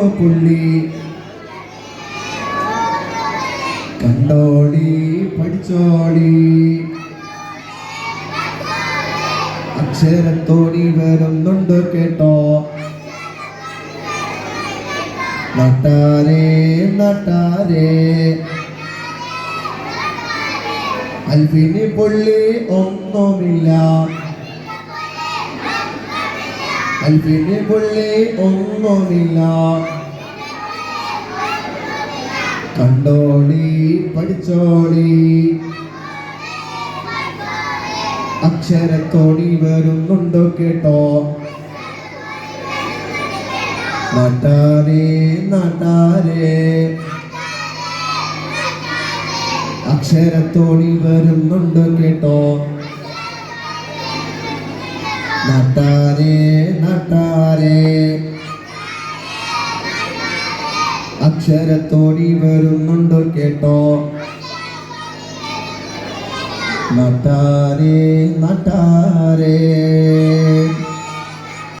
പുള്ളി. കണ്ടോടി പഠിച്ചോടി. അക്ഷരത്തോടി വരുന്നുണ്ട് കേട്ടോ. നട്ടാരേ നട്ടാരേ. അൽഫിനി പുള്ളി ഒന്നുമില്ല. അൽഫിന് പുള്ളി ഒന്നുമില്ല കണ്ടോളി പഠിച്ചോളി അക്ഷരത്തോടി വരുന്നുണ്ടോ കേട്ടോ? നാട്ടാരേ നാട്ടാരേ അക്ഷരത്തോടി വരുന്നുണ്ടോ കേട്ടോ? അക്ഷരത്തോടി വരുന്നുണ്ടോ കേട്ടോ? നട്ടാരേ നാട്ടാരേ.